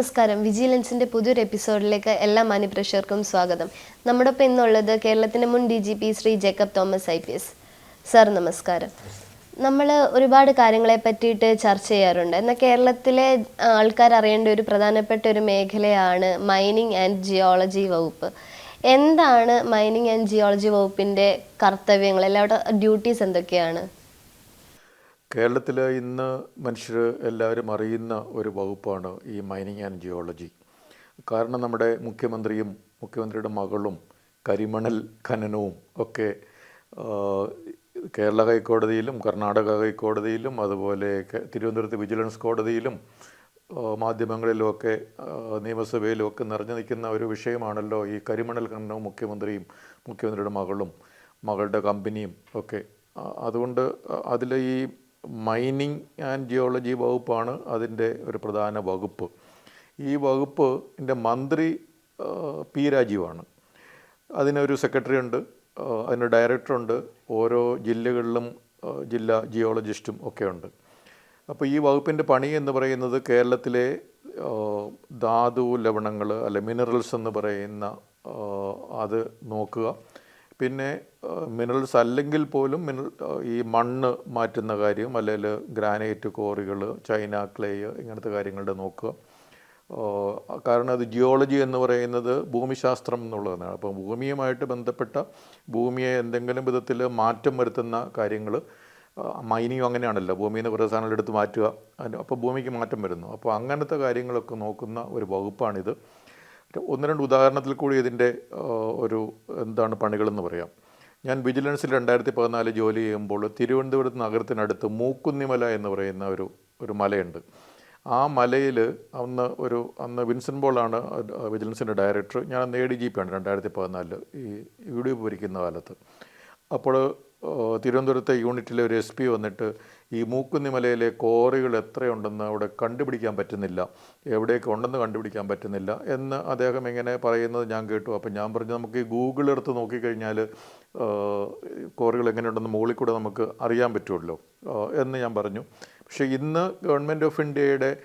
നമസ്കാരം. വിജിലൻസിന്റെ പുതിയൊരു എപ്പിസോഡിലേക്ക് എല്ലാ മാന്യപ്രേക്ഷകർക്കും സ്വാഗതം. നമ്മുടെ ഒപ്പം ഇന്നുള്ളത് കേരളത്തിന്റെ മുൻ D G P Shri Jacob Thomas I P S. Sir നമസ്കാരം. നമ്മൾ ഒരുപാട് കാര്യങ്ങളെ പറ്റിയിട്ട് ചർച്ച ചെയ്യാറുണ്ട്. എന്നാൽ കേരളത്തിലെ ആൾക്കാർ അറിയേണ്ട ഒരു പ്രധാനപ്പെട്ട ഒരു മേഖലയാണ് മൈനിങ് ആൻഡ് ജിയോളജി വകുപ്പ്. എന്താണ് മൈനിങ് ആൻഡ് ജിയോളജി വകുപ്പിന്റെ കർത്തവ്യങ്ങൾ? എല്ലാവരുടെ ഡ്യൂട്ടീസ് എന്തൊക്കെയാണ്? കേരളത്തിൽ ഇന്ന് മനുഷ്യർ എല്ലാവരും അറിയുന്ന ഒരു വകുപ്പാണ് ഈ മൈനിങ് ആൻഡ് ജിയോളജി കാരണം നമ്മുടെ മുഖ്യമന്ത്രിയും മുഖ്യമന്ത്രിയുടെ മകളും കരിമണൽ ഖനനവും ഒക്കെ കേരള ഹൈക്കോടതിയിലും കർണാടക ഹൈക്കോടതിയിലും അതുപോലെ തിരുവനന്തപുരത്ത് വിജിലൻസ് കോടതിയിലും മാധ്യമങ്ങളിലുമൊക്കെ നിയമസഭയിലുമൊക്കെ നിറഞ്ഞു നിൽക്കുന്ന ഒരു വിഷയമാണല്ലോ ഈ കരിമണൽ ഖനനവും മുഖ്യമന്ത്രിയും മുഖ്യമന്ത്രിയുടെ മകളും മകളുടെ കമ്പനിയും ഒക്കെ. അതുകൊണ്ട് അതിൽ ഈ മൈനിങ് ആൻഡ് ജിയോളജി വകുപ്പാണ് അതിന്റെ ഒരു പ്രധാന വകുപ്പ്. ഈ വകുപ്പ് എന്റെ മന്ത്രി പി രാജീവാണ്. അതിനൊരു സെക്രട്ടറി ഉണ്ട് അതിന് ഡയറക്ടറുണ്ട് ഓരോ ജില്ലകളിലും ജില്ലാ ജിയോളജിസ്റ്റും ഒക്കെ ഉണ്ട്. അപ്പോൾ ഈ വകുപ്പിന്റെ പണി എന്ന് പറയുന്നത് കേരളത്തിലെ ധാതു ലവണങ്ങൾ അല്ലെ മിനറൽസ് എന്ന് പറയുന്ന അത് നോക്കുക. പിന്നെ മിനറൽസ് അല്ലെങ്കിൽ പോലും മിനറൽ ഈ മണ്ണ് മാറ്റുന്ന കാര്യം അല്ലെങ്കിൽ ഗ്രാനൈറ്റ് കോറികൾ ചൈന ക്ലേ ഇങ്ങനത്തെ കാര്യങ്ങളുടെ നോക്കുക. കാരണം അത് ജിയോളജി എന്ന് പറയുന്നത് ഭൂമിശാസ്ത്രം എന്നുള്ളതാണ്. അപ്പോൾ ഭൂമിയുമായിട്ട് ബന്ധപ്പെട്ട ഭൂമിയെ എന്തെങ്കിലും വിധത്തിൽ മാറ്റം വരുത്തുന്ന കാര്യങ്ങൾ മൈനിങ് അങ്ങനെയാണല്ലോ. ഭൂമിയിൽ നിന്ന് കുറേ സാധനങ്ങൾ എടുത്ത് മാറ്റുക അപ്പോൾ ഭൂമിക്ക് മാറ്റം വരുന്നു. അപ്പോൾ അങ്ങനത്തെ കാര്യങ്ങളൊക്കെ നോക്കുന്ന ഒരു വകുപ്പാണിത്. ഒന്ന് രണ്ട് ഉദാഹരണത്തിൽ കൂടി ഇതിന്റെ ഒരു എന്താണ് പണികളെന്ന് പറയാം. ഞാൻ വിജിലൻസിൽ രണ്ടായിരത്തി പതിനാല് ജോലി ചെയ്യുമ്പോൾ തിരുവനന്തപുരത്ത് നഗരത്തിനടുത്ത് മൂക്കുന്നിമല എന്ന് പറയുന്ന ഒരു ഒരു മലയുണ്ട്. ആ മലയിൽ അന്ന് ഒരു അന്ന് വിൻസെൻ ബോളാണ് വിജിലൻസിന്റെ ഡയറക്ടർ. ഞാൻ അന്ന് എ ഡി ജി പി ആണ് രണ്ടായിരത്തി പതിനാലിൽ ഈ വീഡിയോ ഭരിക്കുന്ന കാലത്ത്. അപ്പോൾ തിരുവനന്തപുരത്തെ യൂണിറ്റിലെ ഒരു എസ് പി വന്നിട്ട് ഈ മൂക്കുന്നിമലയിലെ കോറികൾ എത്രയുണ്ടെന്ന് അവിടെ കണ്ടുപിടിക്കാൻ പറ്റുന്നില്ല. എവിടെയൊക്കെ ഉണ്ടെന്ന് കണ്ടുപിടിക്കാൻ പറ്റുന്നില്ല എന്ന് അദ്ദേഹം ഇങ്ങനെ പറയുന്നത് ഞാൻ കേട്ടു. അപ്പം ഞാൻ പറഞ്ഞു നമുക്ക് ഈ ഗൂഗിൾ എടുത്ത് നോക്കിക്കഴിഞ്ഞാൽ കോറികൾ എങ്ങനെയുണ്ടെന്ന് മുകളിൽ കൂടെ നമുക്ക് അറിയാൻ പറ്റുമല്ലോ എന്ന് ഞാൻ പറഞ്ഞു. പക്ഷേ ഇന്ന് ഗവൺമെന്റ് ഓഫ് ഇന്ത്യയുടെ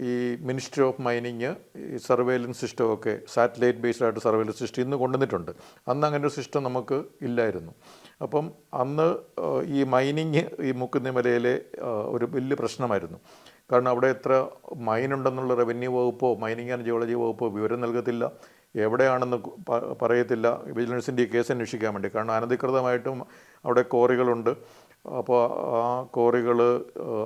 ഈ മിനിസ്ട്രി ഓഫ് മൈനിങ് ഈ സർവേലൻസ് സിസ്റ്റമൊക്കെ സാറ്റലൈറ്റ് ബേസ്ഡ് ആയിട്ട് സർവേലൻസ് സിസ്റ്റം ഇന്ന് കൊണ്ടുവന്നിട്ടുണ്ട്. അന്ന് അങ്ങനെ ഒരു സിസ്റ്റം നമുക്ക് ഇല്ലായിരുന്നു. അപ്പം അന്ന് ഈ മൈനിങ് ഈ മുക്കുന്നിമലയിലെ ഒരു വലിയ പ്രശ്നമായിരുന്നു. കാരണം അവിടെ എത്ര മൈൻ ഉണ്ടെന്നുള്ള റവന്യൂ വകുപ്പോ മൈനിങ് ആൻഡ് ജിയോളജി വകുപ്പോ വിവരം നൽകത്തില്ല. എവിടെയാണെന്ന് പറയത്തില്ല. വിജിലൻസിന്റെ കേസ് അന്വേഷിക്കാൻ വേണ്ടി. കാരണം അനധികൃതമായിട്ടും അവിടെ കോറികളുണ്ട്. അപ്പോൾ ആ കോറികൾ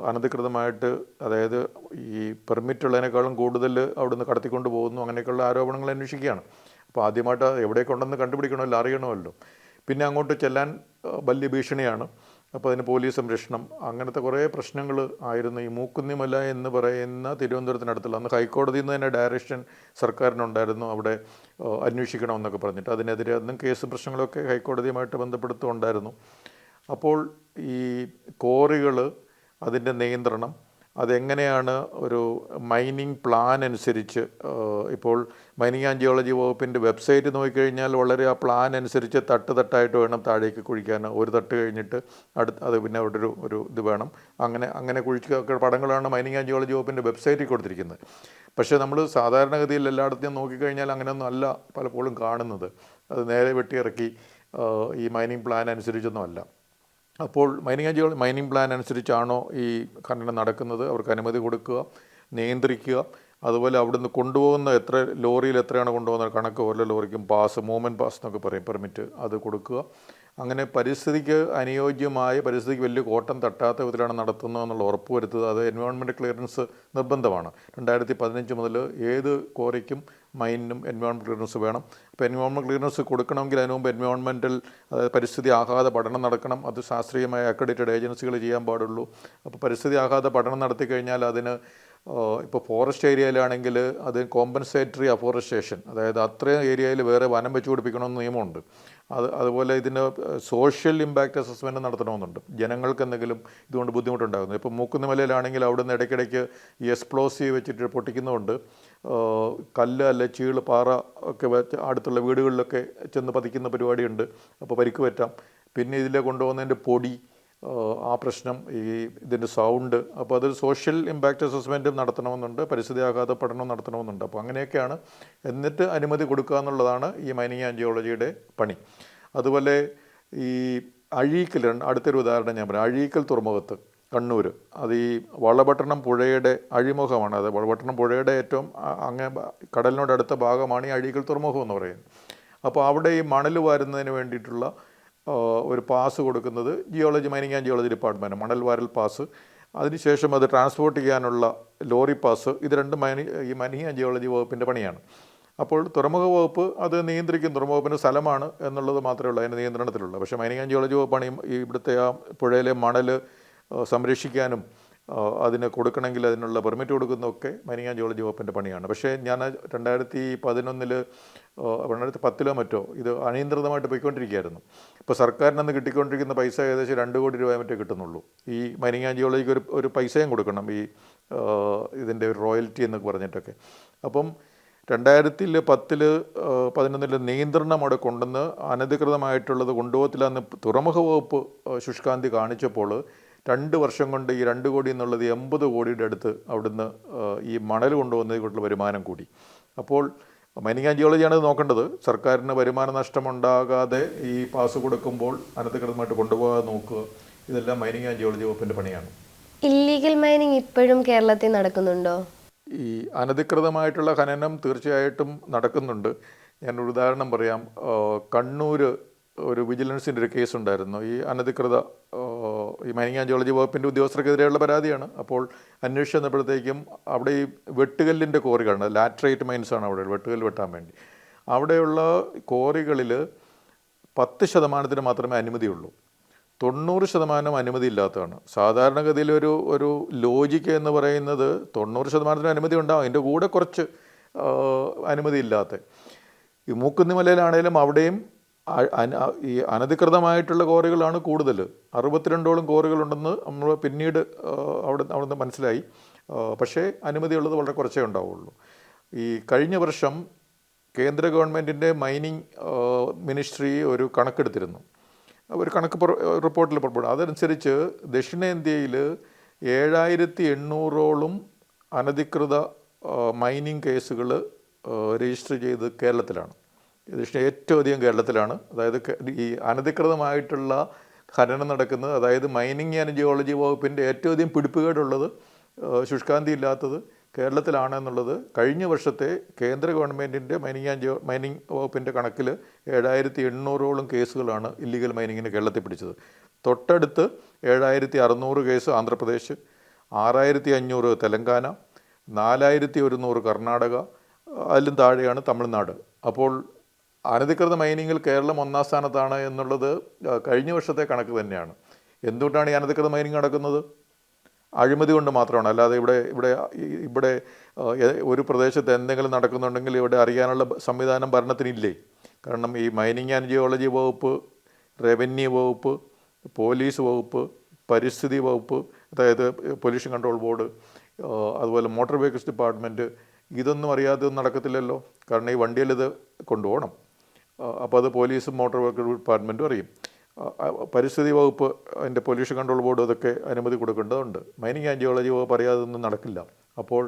അനധികൃതമായിട്ട് അതായത് ഈ പെർമിറ്റ് ഉള്ളതിനേക്കാളും കൂടുതൽ അവിടുന്ന് കടത്തിക്കൊണ്ട് പോകുന്നു അങ്ങനെയൊക്കെയുള്ള ആരോപണങ്ങൾ അന്വേഷിക്കുകയാണ്. അപ്പോൾ ആദ്യമായിട്ട് എവിടെയൊക്കെ ഉണ്ടെന്ന് കണ്ടുപിടിക്കണമല്ലോ അറിയണമല്ലോ. പിന്നെ അങ്ങോട്ട് ചെല്ലാൻ വലിയ ഭീഷണിയാണ്. അപ്പോൾ അതിന് പോലീസ് സംരക്ഷണം അങ്ങനത്തെ കുറേ പ്രശ്നങ്ങൾ ആയിരുന്നു. ഈ മൂക്കുന്നിമല എന്ന് പറയുന്ന തിരുവനന്തപുരത്തിനടുത്തുള്ള അന്ന് ഹൈക്കോടതിയിൽ നിന്ന് തന്നെ ഡയറക്ഷൻ സർക്കാരിനുണ്ടായിരുന്നു. അവിടെ അന്വേഷിക്കണമെന്നൊക്കെ പറഞ്ഞിട്ട് അതിനെതിരെ അന്നും കേസ് പ്രശ്നങ്ങളൊക്കെ ഹൈക്കോടതിയുമായിട്ട് ബന്ധപ്പെടുത്തുണ്ടായിരുന്നു അപ്പോൾ ഈ കോറികൾ അതിന്റെ നിയന്ത്രണം അതെങ്ങനെയാണ് ഒരു മൈനിങ് പ്ലാൻ അനുസരിച്ച് ഇപ്പോൾ മൈനിങ് ആൻഡ് ജിയോളജി വകുപ്പിന്റെ വെബ്സൈറ്റ് നോക്കിക്കഴിഞ്ഞാൽ വളരെ ആ പ്ലാൻ അനുസരിച്ച് തട്ട് തട്ടായിട്ട് വേണം താഴേക്ക് കുഴിക്കാൻ. ഒരു തട്ട് കഴിഞ്ഞിട്ട് അടുത്ത് അത് പിന്നെ അവിടെ ഒരു ഒരു ഇത് വേണം. അങ്ങനെ അങ്ങനെ കുഴിച്ച് പടങ്ങളാണ് മൈനിങ് ആൻഡ് ജിയോളജി വകുപ്പിന്റെ വെബ്സൈറ്റിൽ കൊടുത്തിരിക്കുന്നത്. പക്ഷേ നമ്മൾ സാധാരണഗതിയിൽ എല്ലായിടത്തും നോക്കിക്കഴിഞ്ഞാൽ അങ്ങനെയൊന്നും അല്ല പലപ്പോഴും കാണുന്നത്. അത് നേരെ വെട്ടിയിറക്കി ഈ മൈനിങ് പ്ലാൻ അനുസരിച്ചൊന്നും അല്ല. അപ്പോൾ മൈനിങ് ആൻഡ് മൈനിങ് പ്ലാൻ അനുസരിച്ചാണോ ഈ ഖനനം നടക്കുന്നത്? അവർക്ക് അനുമതി കൊടുക്കുക നിയന്ത്രിക്കുക. അതുപോലെ അവിടുന്ന് കൊണ്ടുപോകുന്ന എത്ര ലോറിയിൽ എത്രയാണ് കൊണ്ടുപോകുന്ന കണക്ക് ഓരോ ലോറിക്കും പാസ് മൂവ്മെന്റ് പാസ് എന്നൊക്കെ പറയും പെർമിറ്റ് അത് കൊടുക്കുക. അങ്ങനെ പരിസ്ഥിതിക്ക് അനുയോജ്യമായ പരിസ്ഥിതിക്ക് വലിയ കോട്ടം തട്ടാത്ത വിധത്തിലാണ് നടത്തുന്നതെന്നുള്ള ഉറപ്പ് വരുത്തുക അത് എൻവയോൺമെന്റ് ക്ലിയറൻസ് നിർബന്ധമാണ്. രണ്ടായിരത്തി പതിനഞ്ച് മുതൽ ഏത് കോറിക്കും മൈനിനും എൻവയോൺമെന്റ് ക്ലിയറൻസ് വേണം. അപ്പോൾ എൻവയോൺമെന്റ് ക്ലിയറൻസ് കൊടുക്കണമെങ്കിൽ അതിന് മുമ്പ് എൻവയോൺമെന്റൽ പരിസ്ഥിതി ആഘാത പഠനം നടക്കണം. അത് ശാസ്ത്രീയമായ അക്രഡിറ്റഡ് ഏജൻസികൾ ചെയ്യാൻ പാടുള്ളൂ. അപ്പോൾ പരിസ്ഥിതി ആഘാത പഠനം നടത്തി കഴിഞ്ഞാൽ അതിന് ഇപ്പോൾ ഫോറസ്റ്റ് ഏരിയയിലാണെങ്കിൽ അത് കോമ്പൻസേറ്ററി അഫോറസ്റ്റേഷൻ അതായത് അത്രയും ഏരിയയിൽ വേറെ വനം വെച്ച് പിടിപ്പിക്കണമെന്ന് നിയമമുണ്ട്. അത് അതുപോലെ ഇതിന് സോഷ്യൽ ഇമ്പാക്റ്റ് അസസ്മെന്റ് നടത്തണമെന്നുണ്ട്. ജനങ്ങൾക്ക് എന്തെങ്കിലും ഇതുകൊണ്ട് ബുദ്ധിമുട്ടുണ്ടാകുന്നു. ഇപ്പോൾ മൂക്കുന്ന മലയിലാണെങ്കിൽ അവിടെ നിന്ന് ഇടയ്ക്കിടയ്ക്ക് ഈ എക്സ്പ്ലോസീവ് വെച്ചിട്ട് പൊട്ടിക്കുന്നതുകൊണ്ട് കല്ല് അല്ലെ ചീൾ പാറ ഒക്കെ വെച്ച് അടുത്തുള്ള വീടുകളിലൊക്കെ ചെന്ന് പതിക്കുന്ന പരിപാടിയുണ്ട്. അപ്പോൾ പരിക്ക് പറ്റാം. പിന്നെ ഇതിലെ കൊണ്ടുപോകുന്നതിന്റെ പൊടി ആ പ്രശ്നം ഈ ഇതിന്റെ സൗണ്ട്. അപ്പോൾ അതൊരു സോഷ്യൽ ഇമ്പാക്റ്റ് അസസ്മെന്റും നടത്തണമെന്നുണ്ട് പരിസ്ഥിതി ആഘാത പഠനം നടത്തണമെന്നുണ്ട്. അപ്പോൾ അങ്ങനെയൊക്കെയാണ് എന്നിട്ട് അനുമതി കൊടുക്കുക എന്നുള്ളതാണ് ഈ മൈനിങ് ആൻജിയോളജിയുടെ ജിയോളജിയുടെ പണി. അതുപോലെ ഈ അഴീക്കൽ അടുത്തൊരു ഉദാഹരണം ഞാൻ പറയാം. അഴീക്കൽ തുറമുഖത്ത് കണ്ണൂർ അത് ഈ വളപട്ടണം പുഴയുടെ അഴിമുഖമാണ്. അത് വളപട്ടണം പുഴയുടെ ഏറ്റവും അങ്ങ് കടലിനോടടുത്ത ഭാഗമാണ് ഈ അഴീക്കൽ തുറമുഖം എന്ന് പറയുന്നത്. അപ്പോൾ അവിടെ ഈ മണൽ വാരുന്നതിന് വേണ്ടിയിട്ടുള്ള ഒരു പാസ് കൊടുക്കുന്നത് geology mining and geology department മണൽവാരൽ pass. അതിനുശേഷം അത് ട്രാൻസ്പോർട്ട് ചെയ്യാനുള്ള ലോറി പാസ്. ഇത് രണ്ട് മൈനി ഈ മൈനിങ് ആൻഡ് ജിയോളജി വകുപ്പിന്റെ പണിയാണ്. അപ്പോൾ തുറമുഖ വകുപ്പ് അത് നിയന്ത്രിക്കും. തുറമുഖത്തിന്റെ സ്ഥലമാണ് എന്നുള്ളത് മാത്രമേ ഉള്ളൂ. അതിന്റെ നിയന്ത്രണത്തിലുള്ളൂ. പക്ഷേ മൈനിങ് ആൻഡ് ജിയോളജി വകുപ്പാണ് ഈ- ഇവിടുത്തെ ആ പുഴയിലെ മണൽ സംരക്ഷിക്കാനും അതിന് കൊടുക്കണമെങ്കിൽ അതിനുള്ള പെർമിറ്റ് കൊടുക്കുന്നതൊക്കെ മൈനിങ് ആൻഡ് ജിയോളജി വകുപ്പിന്റെ പണിയാണ്. പക്ഷേ ഞാൻ രണ്ടായിരത്തി പതിനൊന്നിൽ രണ്ടായിരത്തി പത്തിലോ മറ്റോ ഇത് അനിയന്ത്രിതമായിട്ട് പോയിക്കൊണ്ടിരിക്കുകയായിരുന്നു. ഇപ്പോൾ സർക്കാരിന് അന്ന് കിട്ടിക്കൊണ്ടിരിക്കുന്ന പൈസ ഏകദേശം രണ്ട് കോടി രൂപ മറ്റേ കിട്ടുന്നുള്ളൂ. ഈ മൈനിങ് ആൻഡ് ജിയോളജിക്ക് ഒരു ഒരു പൈസയും കൊടുക്കണം ഈ ഇതിന്റെ ഒരു റോയൽറ്റി എന്നൊക്കെ പറഞ്ഞിട്ടൊക്കെ. അപ്പം രണ്ടായിരത്തിൽ പത്തിൽ പതിനൊന്നിൽ നിയന്ത്രണം അവിടെ കൊണ്ടുവന്ന് അനധികൃതമായിട്ടുള്ളത് കൊണ്ടുപോകത്തില്ല എന്ന് തുറമുഖ വകുപ്പ് ശുഷ്കാന്തി കാണിച്ചപ്പോൾ രണ്ട് വർഷം കൊണ്ട് ഈ രണ്ട് കോടി എന്നുള്ളത് എൺപത് കോടിയുടെ അടുത്ത് അവിടുന്ന് ഈ മണൽ കൊണ്ടുവന്നതിനുള്ള വരുമാനം കൂടി. അപ്പോൾ മൈനിങ് ആൻഡ് ജിയോളജിയാണ് ഇത് നോക്കേണ്ടത്. സർക്കാരിന് വരുമാന നഷ്ടമുണ്ടാകാതെ ഈ പാസ് കൊടുക്കുമ്പോൾ അനധികൃതമായിട്ട് കൊണ്ടുപോകാതെ നോക്കുക. ഇതെല്ലാം മൈനിങ് ആൻഡ് ജിയോളജി വകുപ്പിന്റെ പണിയാണ്. ഇല്ലീഗൽ മൈനിങ് ഇപ്പോഴും കേരളത്തിൽ നടക്കുന്നുണ്ടോ? ഈ അനധികൃതമായിട്ടുള്ള ഖനനം തീർച്ചയായിട്ടും നടക്കുന്നുണ്ട്. ഞാനൊരു ഉദാഹരണം പറയാം. കണ്ണൂർ ഒരു വിജിലൻസിന്റെ ഒരു കേസ് ഉണ്ടായിരുന്നു ഈ അനധികൃത ഈ മൈനിങ് ആൻഡ് വകുപ്പിന്റെ ഉദ്യോഗസ്ഥർക്കെതിരെയുള്ള പരാതിയാണ്. അപ്പോൾ അന്വേഷിച്ച് വന്നപ്പോഴത്തേക്കും അവിടെ ഈ വെട്ടുകല്ലിന്റെ കോറികളാണ് ലാറ്ററൈറ്റ് മൈൻസ് ആണ് അവിടെ വെട്ടുകല്ല് വെട്ടാൻ വേണ്ടി. അവിടെയുള്ള കോറികളിൽ പത്ത് ശതമാനത്തിന് മാത്രമേ അനുമതിയുള്ളൂ. തൊണ്ണൂറ് ശതമാനം അനുമതി ഇല്ലാത്തതാണ്. സാധാരണഗതിയിൽ ഒരു ഒരു ലോജിക്ക് എന്ന് പറയുന്നത് തൊണ്ണൂറ് ശതമാനത്തിന് അനുമതി ഉണ്ടാകും അതിന്റെ കൂടെ കുറച്ച് അനുമതി ഇല്ലാത്ത. ഈ മൂക്കുന്നിമലയിലാണേലും അവിടെയും ഈ അനധികൃതമായിട്ടുള്ള കോറികളാണ് കൂടുതൽ. അറുപത്തിരണ്ടോളം കോറികളുണ്ടെന്ന് നമ്മൾ പിന്നീട് അവിടെ അവിടുന്ന് മനസ്സിലായി. പക്ഷേ അനുമതിയുള്ളത് വളരെ കുറച്ചേ ഉണ്ടാവുള്ളൂ. ഈ കഴിഞ്ഞ വർഷം കേന്ദ്ര ഗവൺമെന്റിന്റെ മൈനിങ് മിനിസ്ട്രി ഒരു കണക്കെടുത്തിരുന്നു. ഒരു കണക്ക് റിപ്പോർട്ടിൽ പുറപ്പെടും. അതനുസരിച്ച് ദക്ഷിണേന്ത്യയിൽ ഏഴായിരത്തി എണ്ണൂറോളം അനധികൃത മൈനിങ് കേസുകൾ രജിസ്റ്റർ ചെയ്ത് കേരളത്തിലാണ്. ദക്ഷിണ ഏറ്റവും അധികം കേരളത്തിലാണ്. അതായത് ഈ അനധികൃതമായിട്ടുള്ള ഖനനം നടക്കുന്നത് അതായത് മൈനിങ് ആൻഡ് ജിയോളജി വകുപ്പിന്റെ ഏറ്റവും അധികം പിടിപ്പുകേടുള്ളത് ശുഷ്കാന്തി ഇല്ലാത്തത് കേരളത്തിലാണ് എന്നുള്ളത് കഴിഞ്ഞ വർഷത്തെ കേന്ദ്ര ഗവൺമെന്റിന്റെ മൈനിങ് ആൻഡ് ജിയോ മൈനിങ് വകുപ്പിന്റെ കണക്കിൽ ഏഴായിരത്തി എണ്ണൂറോളം കേസുകളാണ് ഇല്ലീഗൽ മൈനിങ്ങിന് കേരളത്തിൽ പിടിച്ചത്. തൊട്ടടുത്ത് ഏഴായിരത്തി അറുന്നൂറ് കേസ് ആന്ധ്രാപ്രദേശ് ആറായിരത്തി അഞ്ഞൂറ് തെലങ്കാന നാലായിരത്തി ഒരുന്നൂറ് കർണാടക അതിലും താഴെയാണ് തമിഴ്നാട്. അപ്പോൾ അനധികൃത മൈനിങ്ങിൽ കേരളം ഒന്നാം സ്ഥാനത്താണ് എന്നുള്ളത് കഴിഞ്ഞ വർഷത്തെ കണക്ക് തന്നെയാണ്. എന്തുകൊണ്ടാണ് ഈ അനധികൃത മൈനിങ് നടക്കുന്നത്? അഴിമതി കൊണ്ട് മാത്രമാണ്. അല്ലാതെ ഇവിടെ ഇവിടെ ഇവിടെ ഒരു പ്രദേശത്ത് എന്തെങ്കിലും നടക്കുന്നുണ്ടെങ്കിൽ ഇവിടെ അറിയാനുള്ള സംവിധാനം ഭരണത്തിനില്ലേ? കാരണം ഈ മൈനിങ് ആൻഡ് ജിയോളജി വകുപ്പ് റവന്യൂ വകുപ്പ് പോലീസ് വകുപ്പ് പരിസ്ഥിതി വകുപ്പ് അതായത് പൊല്യൂഷൻ കൺട്രോൾ ബോർഡ് അതുപോലെ മോട്ടോർ വെഹിക്കിൾസ് ഡിപ്പാർട്ട്മെന്റ് ഇതൊന്നും അറിയാതെ നടക്കത്തില്ലല്ലോ. കാരണം ഈ വണ്ടിയിൽ ഇത് കൊണ്ടുപോകണം. അപ്പോൾ അത് പോലീസും മോട്ടോർ വെഹിക്കിൾ ഡിപ്പാർട്ട്മെന്റും അറിയും. പരിസ്ഥിതി വകുപ്പ് അതിന്റെ പൊല്യൂഷൻ കൺട്രോൾ ബോർഡ് അതൊക്കെ അനുമതി കൊടുക്കേണ്ടതുണ്ട്. മൈനിങ് ആൻഡ് ജിയോളജി വകുപ്പ് അറിയാതെ ഒന്നും നടക്കില്ല. അപ്പോൾ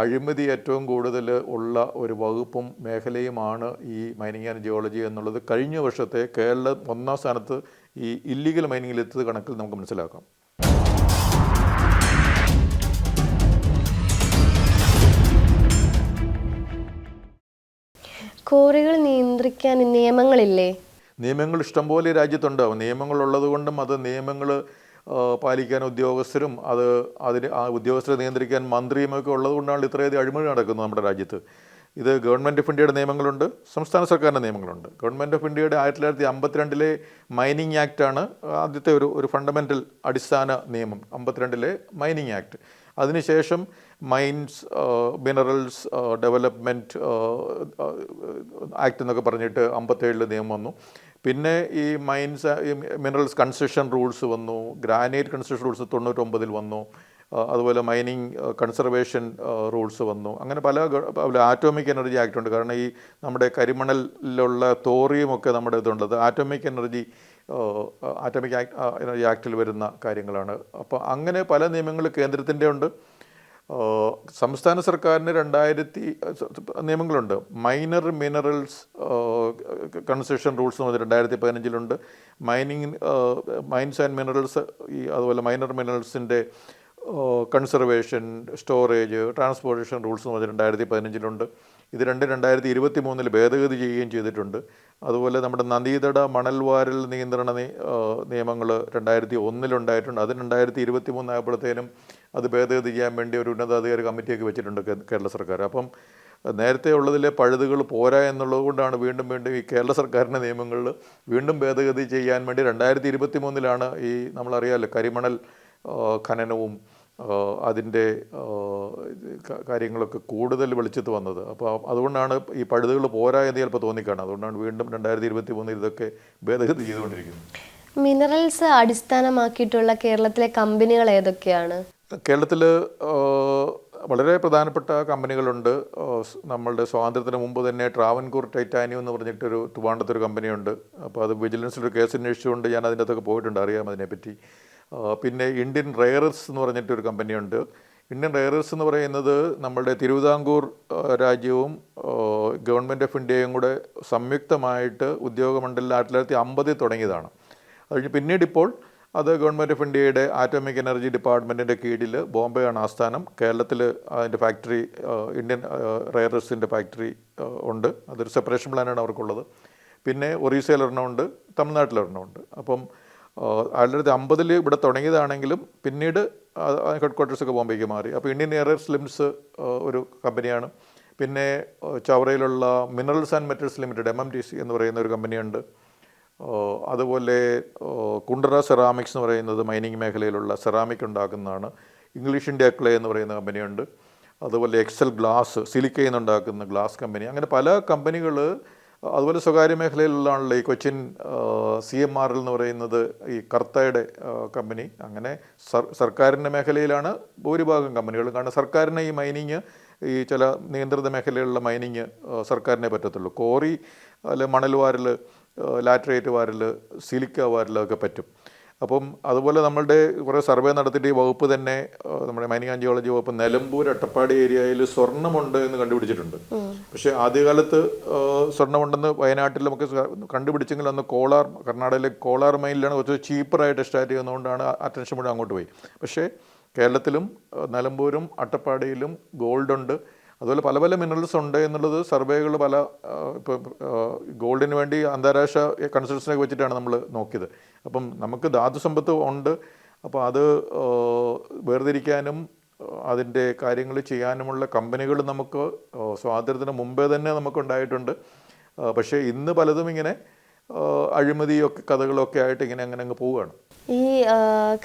അഴിമതി ഏറ്റവും കൂടുതൽ ഉള്ള ഒരു വകുപ്പും മേഖലയുമാണ് ഈ മൈനിങ് ആൻഡ് ജിയോളജി എന്നുള്ളത്. കഴിഞ്ഞ വർഷത്തെ കേരളം ഒന്നാം സ്ഥാനത്ത് ഈ ഇല്ലീഗൽ മൈനിങ്ങിൽ എത്തിയത് കണക്കിൽ നമുക്ക് മനസ്സിലാക്കാം. കോറികൾ നിയന്ത്രിക്കാൻ നിയമങ്ങളില്ലേ? നിയമങ്ങൾ ഇഷ്ടംപോലെ രാജ്യത്തുണ്ട്. നിയമങ്ങൾ ഉള്ളതുകൊണ്ടും അത് നിയമങ്ങൾ പാലിക്കാൻ ഉദ്യോഗസ്ഥരും അത് അതിന് ആ ഉദ്യോഗസ്ഥരെ നിയന്ത്രിക്കാൻ മന്ത്രിയുമൊക്കെ ഉള്ളത് കൊണ്ടാണ് ഇത്രയധികം അഴിമതി നടക്കുന്നത് നമ്മുടെ രാജ്യത്ത്. ഇത് ഗവൺമെന്റ് ഓഫ് ഇന്ത്യയുടെ നിയമങ്ങളുണ്ട്. സംസ്ഥാന സർക്കാരിന്റെ നിയമങ്ങളുണ്ട്. ഗവൺമെന്റ് ഓഫ് ഇന്ത്യയുടെ ആയിരത്തി തൊള്ളായിരത്തി അമ്പത്തിരണ്ടിലെ മൈനിങ് ആക്റ്റാണ് ആദ്യത്തെ ഒരു ഒരു ഫണ്ടമെന്റൽ അടിസ്ഥാന നിയമം. അമ്പത്തിരണ്ടിലെ മൈനിങ് ആക്ട് അതിനുശേഷം മൈൻസ് മിനറൽസ് ഡെവലപ്മെന്റ് ആക്ട് എന്നൊക്കെ പറഞ്ഞിട്ട് അമ്പത്തേഴിൽ നിയമം വന്നു. പിന്നെ ഈ മൈൻസ് മിനറൽസ് കൺസെഷൻ റൂൾസ് വന്നു ഗ്രാനൈറ്റ് കൺസെഷൻ റൂൾസ് തൊണ്ണൂറ്റൊമ്പതിൽ വന്നു അതുപോലെ മൈനിങ് കൺസർവേഷൻ റൂൾസ് വന്നു. അങ്ങനെ പല ആറ്റോമിക് എനർജി ആക്ട് ഉണ്ട്. കാരണം ഈ നമ്മുടെ കരിമണലിലുള്ള തോറിയുമൊക്കെ നമ്മുടെ ഇതുള്ളത് atomic energy atomic act energy ആക്ടിൽ വരുന്ന കാര്യങ്ങളാണ്. അപ്പോൾ അങ്ങനെ പല നിയമങ്ങൾ കേന്ദ്രത്തിന്റെ ഉണ്ട്. സംസ്ഥാന സർക്കാരിന് രണ്ടായിരത്തി നിയമങ്ങളുണ്ട്. മൈനർ മിനറൽസ് കൺസെഷൻ റൂൾസ് എന്ന് പറഞ്ഞാൽ രണ്ടായിരത്തി പതിനഞ്ചിലുണ്ട്. മൈനിങ് മൈൻസ് ആൻഡ് മിനറൽസ് ഈ അതുപോലെ മൈനർ മിനറൽസിന്റെ കൺസർവേഷൻ സ്റ്റോറേജ് ട്രാൻസ്പോർട്ടേഷൻ റൂൾസ് എന്ന് പറഞ്ഞാൽ രണ്ടായിരത്തി പതിനഞ്ചിലുണ്ട്. ഇത് രണ്ട് രണ്ടായിരത്തി ഇരുപത്തി മൂന്നിൽ ഭേദഗതി ചെയ്യുകയും ചെയ്തിട്ടുണ്ട്. അതുപോലെ നമ്മുടെ നദീതട മണൽവാരൽ നിയന്ത്രണ നിയമങ്ങൾ രണ്ടായിരത്തി ഒന്നിലുണ്ടായിട്ടുണ്ട്. അത് രണ്ടായിരത്തി ഇരുപത്തി മൂന്നായപ്പോഴത്തേനും അത് ഭേദഗതി ചെയ്യാൻ വേണ്ടി ഒരു ഉന്നതാധികാര കമ്മിറ്റിയൊക്കെ വെച്ചിട്ടുണ്ട് കേരള സർക്കാർ. അപ്പം നേരത്തെ ഉള്ളതിലെ പഴുതുകൾ പോരാ എന്നുള്ളത് കൊണ്ടാണ് വീണ്ടും വീണ്ടും ഈ കേരള സർക്കാരിന്റെ നിയമങ്ങളിൽ വീണ്ടും ഭേദഗതി ചെയ്യാൻ വേണ്ടി രണ്ടായിരത്തി ഇരുപത്തി മൂന്നിലാണ് ഈ നമ്മളറിയാമല്ലോ കരിമണൽ ഖനനവും അതിന്റെ കാര്യങ്ങളൊക്കെ കൂടുതൽ വെളിച്ചത്ത് വന്നത്. അപ്പോൾ അതുകൊണ്ടാണ് ഈ പഴുതുകൾ പോരാ എന്ന് ചിലപ്പോൾ തോന്നിക്കാണും അതുകൊണ്ടാണ് വീണ്ടും രണ്ടായിരത്തി ഇരുപത്തി മൂന്നിൽ ഇതൊക്കെ ഭേദഗതി ചെയ്തുകൊണ്ടിരിക്കുന്നത്. മിനറൽസ് അടിസ്ഥാനമാക്കിയിട്ടുള്ള കേരളത്തിലെ കമ്പനികൾ ഏതൊക്കെയാണ്? കേരളത്തിൽ വളരെ പ്രധാനപ്പെട്ട കമ്പനികളുണ്ട്. നമ്മളുടെ സ്വാതന്ത്ര്യത്തിന് മുമ്പ് തന്നെ ട്രാവൻകൂർ ടൈറ്റാനിയം എന്ന് പറഞ്ഞിട്ടൊരു ട്രിവാൻഡത്തൊരു കമ്പനിയുണ്ട്. അപ്പോൾ അത് വിജിലൻസിലൊരു കേസ് അന്വേഷിച്ചുകൊണ്ട് ഞാൻ അതിന്റെ അകത്തൊക്കെ പോയിട്ടുണ്ട് അറിയാം അതിനെപ്പറ്റി. പിന്നെ ഇന്ത്യൻ റെയറസ് എന്ന് പറഞ്ഞിട്ടൊരു കമ്പനിയുണ്ട്. ഇന്ത്യൻ റെയറസ് എന്ന് പറയുന്നത് നമ്മളുടെ തിരുവിതാംകൂർ രാജ്യവും ഗവൺമെന്റ് ഓഫ് ഇന്ത്യയും കൂടെ സംയുക്തമായിട്ട് ഉദ്യോഗമണ്ഡലം ആയിരത്തി തൊള്ളായിരത്തി അമ്പതിൽ തുടങ്ങിയതാണ്. അത് കഴിഞ്ഞ് പിന്നീട് ഇപ്പോൾ അത് ഗവൺമെന്റ് ഓഫ് ഇന്ത്യയുടെ ആറ്റോമിക് എനർജി ഡിപ്പാർട്ട്മെന്റിന്റെ കീഴിൽ ബോംബെയാണ് ആസ്ഥാനം. കേരളത്തിൽ അതിന്റെ ഫാക്ടറി ഇന്ത്യൻ റെയറസിന്റെ ഫാക്ടറി ഉണ്ട്. അതൊരു സെപ്പറേഷൻ പ്ലാനാണ് അവർക്കുള്ളത്. പിന്നെ തമിഴ്നാട്ടിൽ ഒരെണ്ണമുണ്ട് അപ്പം ആയിരത്തി തൊള്ളായിരത്തി അമ്പതിൽ ഇവിടെ തുടങ്ങിയതാണെങ്കിലും പിന്നീട് ഹെഡ് ക്വാർട്ടേഴ്സൊക്കെ ബോംബെക്ക് മാറി. അപ്പോൾ ഇന്ത്യൻ എയറേഴ്സ് ലിംസ് ഒരു കമ്പനിയാണ്. പിന്നെ ചവറയിലുള്ള minerals and metals limited M M T C എന്ന് പറയുന്ന ഒരു കമ്പനിയുണ്ട്. അതുപോലെ കുണ്ടറ സെറാമിക്സ് എന്ന് പറയുന്നത് മൈനിങ് മേഖലയിലുള്ള സെറാമിക് ഉണ്ടാക്കുന്നതാണ്. ഇംഗ്ലീഷ് ഇന്ത്യ ക്ലേ എന്ന് പറയുന്ന കമ്പനിയുണ്ട്. അതുപോലെ എക്സൽ ഗ്ലാസ് സിലിക്കയിൽ നിന്നുണ്ടാക്കുന്ന ഗ്ലാസ് കമ്പനി. അങ്ങനെ പല കമ്പനികൾ അതുപോലെ സ്വകാര്യ മേഖലയിലുള്ളതാണല്ലോ ഈ കൊച്ചിൻ സി എം ആർ എന്ന് പറയുന്നത് ഈ കർത്തയുടെ കമ്പനി. അങ്ങനെ സർ സർക്കാരിന്റെ മേഖലയിലാണ് ഭൂരിഭാഗം കമ്പനികൾ. കാരണം സർക്കാരിന് ഈ മൈനിങ് ഈ ചില നിയന്ത്രിത മേഖലയിലുള്ള മൈനിങ് സർക്കാരിനെ പറ്റത്തുള്ളൂ. കോറി അല്ലെ മണൽ വാരൽ ലാറ്ററേറ്റ് വാരൽ സിലിക്ക വാരലൊക്കെ പറ്റും. അപ്പം അതുപോലെ നമ്മളുടെ കുറേ സർവേ നടത്തിയിട്ട് ഈ വകുപ്പ് തന്നെ നമ്മുടെ മൈനിങ് ജിയോളജി വകുപ്പ് നിലമ്പൂർ അട്ടപ്പാടി ഏരിയയിൽ സ്വർണമുണ്ട് എന്ന് കണ്ടുപിടിച്ചിട്ടുണ്ട്. പക്ഷേ ആദ്യകാലത്ത് സ്വർണമുണ്ടെന്ന് വയനാട്ടിൽ നമുക്ക് കണ്ടുപിടിച്ചെങ്കിൽ അന്ന് കോളാർ കർണാടകയിലെ കോളാർ മൈനിലാണ് കുറച്ച് ചീപ്പറായിട്ട് സ്റ്റാർട്ട് ചെയ്യുന്നതുകൊണ്ടാണ് അറ്റൻഷൻ മുഴുവൻ അങ്ങോട്ട് പോയി. പക്ഷേ കേരളത്തിലും നിലമ്പൂരും അട്ടപ്പാടിയിലും ഗോൾഡ് ഉണ്ട് അതുപോലെ പല പല മിനറൽസ് ഉണ്ട് എന്നുള്ളത് സർവേകൾ പല ഇപ്പോൾ ഗോൾഡിന് വേണ്ടി അന്താരാഷ്ട്ര കൺസൾട്ടൻസിനൊക്കെ വെച്ചിട്ടാണ് നമ്മൾ നോക്കിയത്. അപ്പം നമുക്ക് ധാതു സമ്പത്ത് ഉണ്ട്. അപ്പോൾ അത് വേർതിരിക്കാനും അതിന്റെ കാര്യങ്ങൾ ചെയ്യാനുമുള്ള കമ്പനികൾ നമുക്ക് സ്വാതന്ത്ര്യത്തിന് മുമ്പേ തന്നെ നമുക്കുണ്ടായിട്ടുണ്ട് പക്ഷേ ഇന്ന് പലതും ഇങ്ങനെ അഴിമതിയൊക്കെ കഥകളൊക്കെ ആയിട്ട് ഇങ്ങനെ അങ്ങനെ അങ്ങ് പോവുകയാണ്. ഈ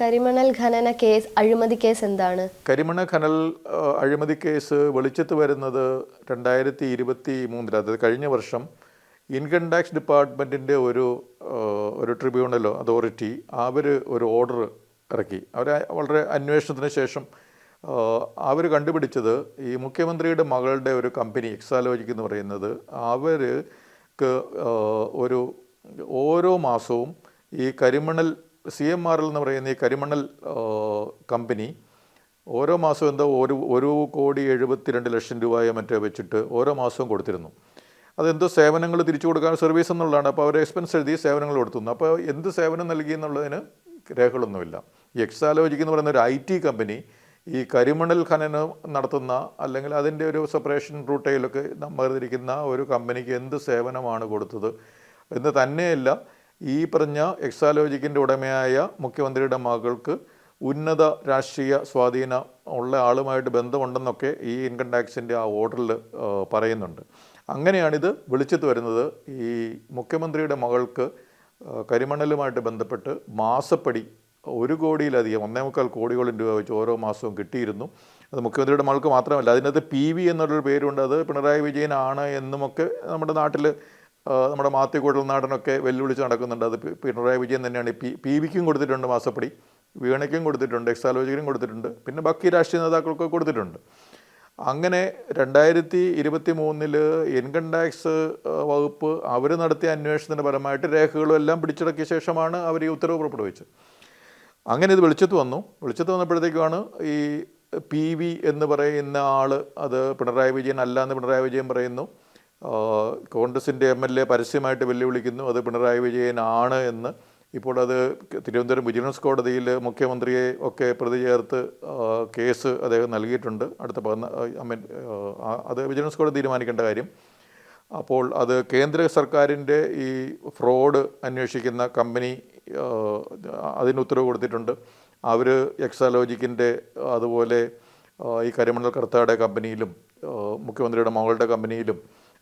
കരിമണൽ ഖനന കേസ് അഴിമതി കേസ് എന്താണ്? കരിമണൽ ഖനൽ അഴിമതി കേസ് വെളിച്ചത്ത് വരുന്നത് രണ്ടായിരത്തി ഇരുപത്തി മൂന്നിൽ അതായത് കഴിഞ്ഞ വർഷം ഇൻകം ടാക്സ് ഡിപ്പാർട്ട്മെന്റിന്റെ ഒരു ഒരു ട്രിബ്യൂണലോ അതോറിറ്റി അവർ ഒരു ഓർഡർ ഇറക്കി. അവർ വളരെ അന്വേഷണത്തിന് ശേഷം അവർ കണ്ടുപിടിച്ചത് ഈ മുഖ്യമന്ത്രിയുടെ മകളുടെ ഒരു കമ്പനി എക്സാലോജിക് എന്ന് പറയുന്നത് അവർക്ക് ഒരു ഓരോ മാസവും ഈ കരിമണൽ സി എം ആർ എൽ എന്ന് പറയുന്ന ഈ കരിമണൽ കമ്പനി ഓരോ മാസവും എന്തോ ഒരു ഒരു കോടി എഴുപത്തിരണ്ട് ലക്ഷം രൂപയോ മറ്റോ വെച്ചിട്ട് ഓരോ മാസവും കൊടുത്തിരുന്നു. അതെന്തോ സേവനങ്ങൾ തിരിച്ചു കൊടുക്കാൻ സർവീസ് എന്നുള്ളതാണ്. അപ്പോൾ അവർ എക്സ്പെൻസ് എഴുതി സേവനങ്ങൾ കൊടുത്തുന്നു. അപ്പോൾ എന്ത് സേവനം നൽകി എന്നുള്ളതിന് രേഖകളൊന്നുമില്ല. ഈ എക്സാലോജിക് എന്ന് പറയുന്ന ഒരു ഐ ടി കമ്പനി ഈ കരിമണൽ ഖനനം നടത്തുന്ന അല്ലെങ്കിൽ അതിന്റെ ഒരു സെപ്പറേഷൻ റൂട്ടയിലൊക്കെ വേർതിരിക്കുന്ന ഒരു കമ്പനിക്ക് എന്ത് സേവനമാണ് കൊടുത്തത് എന്ന് തന്നെയല്ല ഈ പറഞ്ഞ എക്സാലോജിക്കിന്റെ ഉടമയായ മുഖ്യമന്ത്രിയുടെ മകൾക്ക് ഉന്നത രാഷ്ട്രീയ സ്വാധീനം ഉള്ള ആളുമായിട്ട് ബന്ധമുണ്ടെന്നൊക്കെ ഈ ഇൻകം ടാക്സിന്റെ ആ ഓർഡറിൽ പറയുന്നുണ്ട്. അങ്ങനെയാണിത് വിളിച്ചത് വരുന്നത്. ഈ മുഖ്യമന്ത്രിയുടെ മകൾക്ക് കരിമണലുമായിട്ട് ബന്ധപ്പെട്ട് മാസപ്പടി ഒരു കോടിയിലധികം ഒന്നേ മുക്കാൽ കോടിയോളം രൂപ വെച്ച് ഓരോ മാസവും കിട്ടിയിരുന്നു. അത് മുഖ്യമന്ത്രിയുടെ മകൾക്ക് മാത്രമല്ല അതിനകത്ത് പി വി എന്നുള്ളൊരു പേരുണ്ട്. അത് പിണറായി വിജയനാണ് എന്നുമൊക്കെ നമ്മുടെ നാട്ടിൽ നമ്മുടെ മാത്യു കുഴൽനാടനൊക്കെ വെല്ലുവിളിച്ച് നടക്കുന്നുണ്ട്. അത് പിണറായി വിജയൻ തന്നെയാണ്. പി പി വിക്കും കൊടുത്തിട്ടുണ്ട് മാസപ്പടി. വീണയ്ക്കും കൊടുത്തിട്ടുണ്ട് എക്സാലോജിക്കും കൊടുത്തിട്ടുണ്ട്. പിന്നെ ബാക്കി രാഷ്ട്രീയ നേതാക്കൾക്കൊക്കെ കൊടുത്തിട്ടുണ്ട്. അങ്ങനെ രണ്ടായിരത്തി ഇരുപത്തി മൂന്നിൽ ഇൻകം ടാക്സ് വകുപ്പ് അവർ നടത്തിയ അന്വേഷണത്തിന്റെ ഫലമായിട്ട് രേഖകളും എല്ലാം പിടിച്ചടക്കിയ ശേഷമാണ് അവർ ഈ ഉത്തരവ് പുറപ്പെടുവിച്ചത്. അങ്ങനെ ഇത് വെളിച്ചത്ത് വന്നു. വെളിച്ചത്ത് വന്നപ്പോഴത്തേക്കാണ് ഈ പി വി എന്ന് പറയുന്ന ആൾ അത് പിണറായി വിജയൻ അല്ല എന്ന് പിണറായി വിജയൻ പറയുന്നു. കോൺഗ്രസിന്റെ എം എൽ എ പരസ്യമായിട്ട് വെല്ലുവിളിക്കുന്നു അത് പിണറായി വിജയനാണ് എന്ന്. ഇപ്പോൾ അത് തിരുവനന്തപുരം വിജിലൻസ് കോടതിയിൽ മുഖ്യമന്ത്രിയെ ഒക്കെ പ്രതി ചേർത്ത് കേസ് അദ്ദേഹം നൽകിയിട്ടുണ്ട്. അടുത്ത പതിന അത് വിജിലൻസ് കോടതി തീരുമാനിക്കേണ്ട കാര്യം. അപ്പോൾ അത് കേന്ദ്ര സർക്കാരിന്റെ ഈ ഫ്രോഡ് അന്വേഷിക്കുന്ന കമ്പനി അതിന് ഉത്തരവ് കൊടുത്തിട്ടുണ്ട്. അവർ എക്സാലോജിക്കിന്റെ അതുപോലെ ഈ കരിമണൽ കർത്താടെ കമ്പനിയിലും മുഖ്യമന്ത്രിയുടെ മകളുടെ കമ്പനിയിലും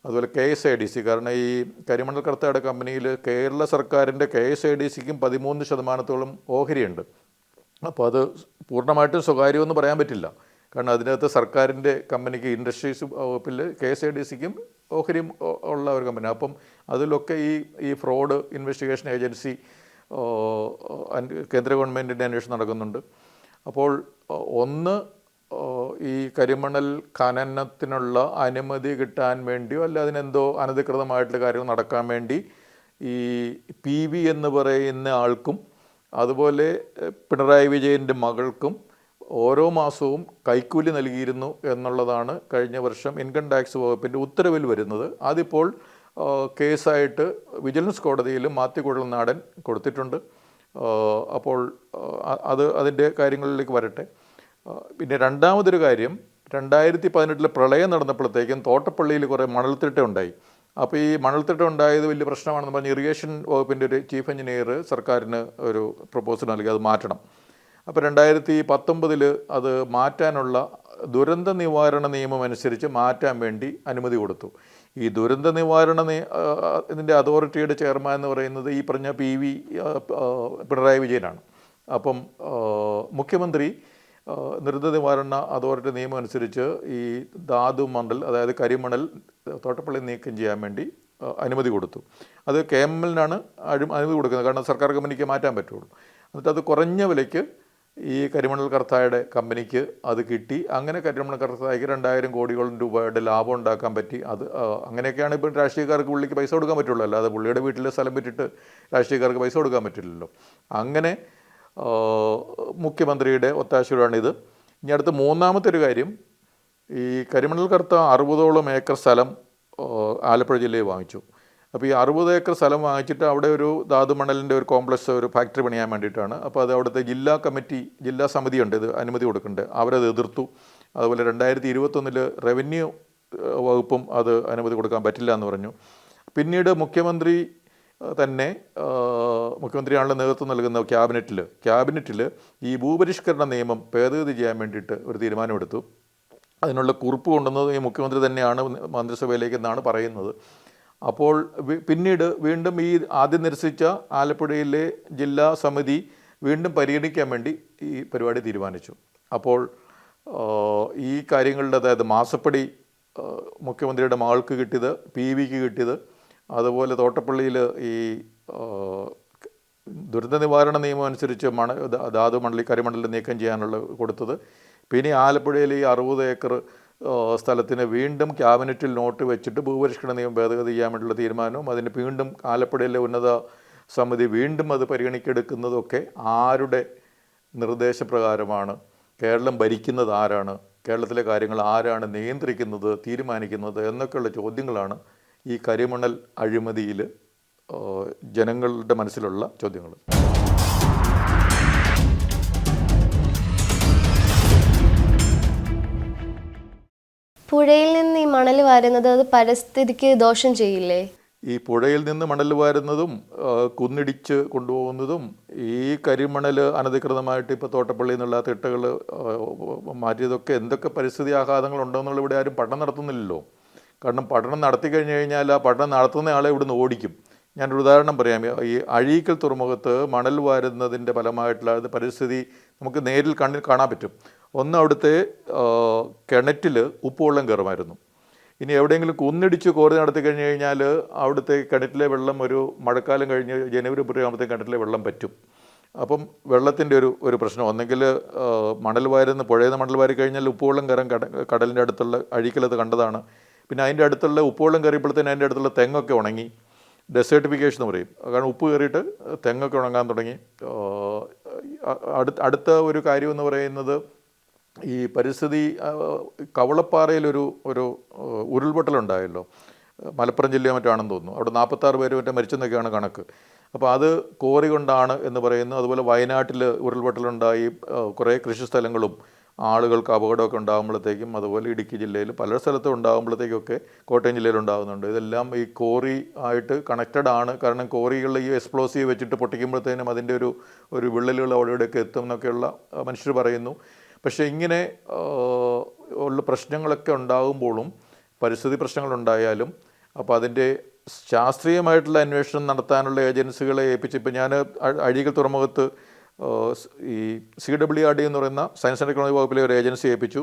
അതുപോലെ K S I D C. കാരണം ഈ കരിമണൽ കർത്താട് കമ്പനിയിൽ കേരള സർക്കാരിന്റെ കെ എസ് ഐ ഡി സിക്കും പതിമൂന്ന് ശതമാനത്തോളം ഓഹരിയുണ്ട്. അപ്പോൾ അത് പൂർണമായിട്ടും സ്വകാര്യമെന്ന് പറയാൻ പറ്റില്ല. കാരണം അതിനകത്ത് സർക്കാരിന്റെ കമ്പനിക്ക് ഇൻഡസ്ട്രീസ് വകുപ്പിൽ കെ എസ് ഐ ഡി സിക്കും ഓഹരിയും ഉള്ള ഒരു കമ്പനി. അപ്പം അതിലൊക്കെ ഈ ഈ ഫ്രോഡ് ഇൻവെസ്റ്റിഗേഷൻ ഏജൻസി കേന്ദ്ര ഗവൺമെന്റിന്റെ അന്വേഷണം നടക്കുന്നുണ്ട്. അപ്പോൾ ഒന്ന് ഈ കരിമണൽ ഖനനത്തിനുള്ള അനുമതി കിട്ടാൻ വേണ്ടിയോ അല്ല അതിനെന്തോ അനധികൃതമായിട്ടുള്ള കാര്യങ്ങൾ നടക്കാൻ വേണ്ടി ഈ പി വി എന്ന് പറയുന്ന ആൾക്കും അതുപോലെ പിണറായി വിജയന്റെ മകൾക്കും ഓരോ മാസവും കൈക്കൂലി നൽകിയിരുന്നു എന്നുള്ളതാണ് കഴിഞ്ഞ വർഷം ഇൻകം ടാക്സ് വകുപ്പിന്റെ ഉത്തരവിൽ വരുന്നത്. അതിപ്പോൾ കേസായിട്ട് വിജിലൻസ് കോടതിയിൽ മാത്യു നാടൻ കൊടുത്തിട്ടുണ്ട്. അപ്പോൾ അത് അതിന്റെ കാര്യങ്ങളിലേക്ക് വരട്ടെ. പിന്നെ രണ്ടാമതൊരു കാര്യം രണ്ടായിരത്തി പതിനെട്ടിൽ പ്രളയം നടന്നപ്പോഴത്തേക്കും തോട്ടപ്പള്ളിയിൽ കുറേ മണൽത്തിട്ട ഉണ്ടായി. അപ്പോൾ ഈ മണൽത്തിട്ട ഉണ്ടായത് വലിയ പ്രശ്നമാണെന്ന് പറഞ്ഞ് ഇറിഗേഷൻ വകുപ്പിന്റെ ഒരു ചീഫ് എഞ്ചിനീയർ സർക്കാരിന് ഒരു പ്രപ്പോസൽ നൽകി അത് മാറ്റണം. അപ്പോൾ രണ്ടായിരത്തി പത്തൊമ്പതിൽ അത് മാറ്റാനുള്ള ദുരന്ത നിവാരണ നിയമം അനുസരിച്ച് മാറ്റാൻ വേണ്ടി അനുമതി കൊടുത്തു. ഈ ദുരന്ത നിവാരണ ഇതിന്റെ അതോറിറ്റിയുടെ ചെയർമാൻ എന്ന് പറയുന്നത് ഈ പറഞ്ഞ പി വി പിണറായി വിജയനാണ്. അപ്പം മുഖ്യമന്ത്രി ദുരന്ത നിവാരണ അതോറിറ്റി നിയമം അനുസരിച്ച് ഈ ധാതു മണ്ടൽ അതായത് കരിമണൽ തോട്ടപ്പള്ളി നീക്കം ചെയ്യാൻ വേണ്ടി അനുമതി കൊടുത്തു. അത് കെ എം എല്ലിനാണ് അനുമതി കൊടുക്കുന്നത്. കാരണം സർക്കാർ കമ്പനിക്ക് മാറ്റാൻ പറ്റുള്ളൂ. എന്നിട്ട് അത് കുറഞ്ഞ വിലയ്ക്ക് ഈ കരിമണൽ കർത്തായുടെ കമ്പനിക്ക് അത് കിട്ടി. അങ്ങനെ കരിമണൽ കർത്തായ്ക്ക് രണ്ടായിരം കോടിയോളം രൂപയുടെ ലാഭം ഉണ്ടാക്കാൻ പറ്റി. അത് അങ്ങനെയൊക്കെയാണ് ഇപ്പോൾ രാഷ്ട്രീയക്കാർക്ക് പുള്ളിക്ക് പൈസ കൊടുക്കാൻ പറ്റുള്ളൂ. അല്ലാതെ പുള്ളിയുടെ വീട്ടിലെ സ്ഥലം വിറ്റിട്ട് രാഷ്ട്രീയക്കാർക്ക് പൈസ കൊടുക്കാൻ പറ്റില്ലല്ലോ. അങ്ങനെ മുഖ്യമന്ത്രിയുടെ ഒത്താശയോടാണിത്. ഇനി അടുത്ത മൂന്നാമത്തെ ഒരു കാര്യം ഈ കരിമണൽ കറുത്ത അറുപതോളം ഏക്കർ സ്ഥലം ആലപ്പുഴ ജില്ലയിൽ വാങ്ങിച്ചു. അപ്പോൾ ഈ അറുപത് ഏക്കർ സ്ഥലം വാങ്ങിച്ചിട്ട് അവിടെ ഒരു ധാതുമണലിന്റെ ഒരു കോംപ്ലക്സ് ഒരു ഫാക്ടറി പണിയാൻ വേണ്ടിയിട്ടാണ്. അപ്പോൾ അത് അവിടുത്തെ ജില്ലാ കമ്മിറ്റി ജില്ലാ സമിതിയുണ്ട് ഇത് അനുമതി കൊടുക്കുന്നുണ്ട്. അവരത് എതിർത്തു. അതുപോലെ രണ്ടായിരത്തി ഇരുപത്തൊന്നിൽ റവന്യൂ വകുപ്പും അത് അനുമതി കൊടുക്കാൻ പറ്റില്ല എന്ന് പറഞ്ഞു. പിന്നീട് മുഖ്യമന്ത്രി തന്നെ മുഖ്യമന്ത്രിയാണല്ലോ നേതൃത്വം നൽകുന്ന ക്യാബിനറ്റിൽ ക്യാബിനറ്റിൽ ഈ ഭൂപരിഷ്കരണ നിയമം ഭേദഗതി ചെയ്യാൻ വേണ്ടിയിട്ട് ഒരു തീരുമാനമെടുത്തു. അതിനുള്ള കുറിപ്പ് കൊണ്ടുവന്നത് ഈ മുഖ്യമന്ത്രി തന്നെയാണ് മന്ത്രിസഭയിലേക്ക് എന്നാണ് പറയുന്നത്. അപ്പോൾ പിന്നീട് വീണ്ടും ഈ ആദ്യം നിരസിച്ച ആലപ്പുഴയിലെ ജില്ലാ സമിതി വീണ്ടും പരിഗണിക്കാൻ വേണ്ടി ഈ പരിപാടി തീരുമാനിച്ചു. അപ്പോൾ ഈ കാര്യങ്ങളുടെ അതായത് മാസപ്പടി മുഖ്യമന്ത്രിയുടെ മകൾക്ക് കിട്ടിയത് പി വിക്ക് കിട്ടിയത് അതുപോലെ തോട്ടപ്പള്ളിയിൽ ഈ ദുരന്ത നിവാരണ നിയമം അനുസരിച്ച് മണ ധാതു മണലി കരിമണൽ നീക്കം ചെയ്യാനുള്ള കൊടുത്തത്. പിന്നെ ആലപ്പുഴയിൽ ഈ അറുപത് ഏക്കർ സ്ഥലത്തിന് വീണ്ടും ക്യാബിനറ്റിൽ നോട്ട് വെച്ചിട്ട് ഭൂപരിഷ്കരണ നിയമം ഭേദഗതി ചെയ്യാൻ വേണ്ടിയുള്ള തീരുമാനവും അതിന് വീണ്ടും ആലപ്പുഴയിലെ ഉന്നത സമിതി വീണ്ടും അത് പരിഗണിക്കെടുക്കുന്നതൊക്കെ ആരുടെ നിർദ്ദേശപ്രകാരമാണ്? കേരളം ഭരിക്കുന്നത് ആരാണ്? കേരളത്തിലെ കാര്യങ്ങൾ ആരാണ് നിയന്ത്രിക്കുന്നത് തീരുമാനിക്കുന്നത് എന്നൊക്കെയുള്ള ചോദ്യങ്ങളാണ് ഈ കരിമണൽ അഴിമതിയിൽ ജനങ്ങളുടെ മനസ്സിലുള്ള ചോദ്യങ്ങൾ. പുഴയിൽ നിന്ന് ഈ മണൽ വാരുന്നത് അത് പരിസ്ഥിതിക്ക് ദോഷം ചെയ്യില്ലേ? ഈ പുഴയിൽ നിന്ന് മണൽ വാരുന്നതും കുന്നിടിച്ച് കൊണ്ടുപോകുന്നതും ഈ കരിമണൽ അനധികൃതമായിട്ട് ഇപ്പോൾ തോട്ടപ്പള്ളി നിന്നുള്ള തിട്ടകൾ മാറ്റിയതൊക്കെ എന്തൊക്കെ പരിസ്ഥിതി ആഘാതങ്ങൾ ഉണ്ടോയെന്നുള്ള ഇവിടെ ആരും പഠനം നടത്തുന്നില്ലല്ലോ. കാരണം പഠനം നടത്തി കഴിഞ്ഞു കഴിഞ്ഞാൽ ആ പഠനം നടത്തുന്ന ആളെ ഇവിടുന്ന് ഓടിക്കും. ഞാനൊരു ഉദാഹരണം പറയാം. ഈ അഴീക്കൽ തുറമുഖത്ത് മണൽ വാരുന്നതിന്റെ ഫലമായിട്ടുള്ള പരിസ്ഥിതി നമുക്ക് നേരിൽ കണ്ണിൽ കാണാൻ പറ്റും. ഒന്ന് അവിടുത്തെ കിണറ്റിൽ ഉപ്പുവെള്ളം കയറുമായിരുന്നു. ഇനി എവിടെയെങ്കിലും കുന്നിടിച്ച് കോറി നടത്തി കഴിഞ്ഞ് കഴിഞ്ഞാൽ അവിടുത്തെ കിണറ്റിലെ വെള്ളം ഒരു മഴക്കാലം കഴിഞ്ഞ് ജനുവരി ഫെബ്രുവരി ആകുമ്പോഴത്തേക്ക് കിണറ്റിലെ വെള്ളം പറ്റും. അപ്പം വെള്ളത്തിന്റെ ഒരു ഒരു പ്രശ്നം. ഒന്നെങ്കിൽ മണൽ വാരുന്ന പുഴയിൽ മണൽ വാരി കഴിഞ്ഞാൽ ഉപ്പുവെള്ളം കയറാൻ കട കടലിന്റെ അടുത്തുള്ള അഴീക്കലത് കണ്ടതാണ്. പിന്നെ അതിന്റെ അടുത്തുള്ള ഉപ്പുവെള്ളം കയറിയപ്പോഴത്തേന് അതിന്റെ അടുത്തുള്ള തെങ്ങൊക്കെ ഉണങ്ങി. ഡെസേർട്ടിഫിക്കേഷൻ എന്ന് പറയും. കാരണം ഉപ്പ് കയറിയിട്ട് തെങ്ങൊക്കെ ഉണങ്ങാൻ തുടങ്ങി. അടുത്ത അടുത്ത ഒരു കാര്യം എന്ന് പറയുന്നത് ഈ പരിസ്ഥിതി കവളപ്പാറയിലൊരു ഒരു ഉരുൾപൊട്ടലുണ്ടായല്ലോ. മലപ്പുറം ജില്ലയോ മറ്റാണെന്ന് തോന്നുന്നു. അവിടെ നാൽപ്പത്താറ് പേര് മറ്റേ മരിച്ചെന്നൊക്കെയാണ് കണക്ക്. അപ്പോൾ അത് കോറി കൊണ്ടാണ് എന്ന് പറയുന്നു. അതുപോലെ വയനാട്ടിൽ ഉരുൾപൊട്ടലുണ്ടായി. കുറേ കൃഷി സ്ഥലങ്ങളും ആളുകൾക്ക് അപകടമൊക്കെ ഉണ്ടാകുമ്പോഴത്തേക്കും അതുപോലെ ഇടുക്കി ജില്ലയിൽ പല സ്ഥലത്തും ഉണ്ടാകുമ്പോഴത്തേക്കൊക്കെ കോട്ടയം ജില്ലയിൽ ഉണ്ടാകുന്നുണ്ട് ഇതെല്ലാം ഈ കോറി ആയിട്ട് കണക്റ്റഡ് ആണ്. കാരണം കോറികളിൽ ഈ എക്സ്പ്ലോസീവ് വെച്ചിട്ട് പൊട്ടിക്കുമ്പോഴത്തേനും അതിന്റെ ഒരു ഒരു വിള്ളലുകൾ അവിടെയൊക്കെ എത്തും എന്നൊക്കെയുള്ള മനുഷ്യർ പറയുന്നു. പക്ഷേ ഇങ്ങനെ ഉള്ള പ്രശ്നങ്ങളൊക്കെ ഉണ്ടാകുമ്പോഴും പരിസ്ഥിതി പ്രശ്നങ്ങളുണ്ടായാലും അപ്പോൾ അതിന്റെ ശാസ്ത്രീയമായിട്ടുള്ള അന്വേഷണം നടത്താനുള്ള ഏജൻസികളെ ഏൽപ്പിച്ച് ഇപ്പം ഞാൻ അഴീകൽ തുറമുഖത്ത് ഈ സി ഡബ്ല്യു ആർ ഡി എന്ന് പറയുന്ന സയൻസ് ആൻഡ് ടെക്നോളജി വകുപ്പിലെ ഒരു ഏജൻസി ഏൽപ്പിച്ചു.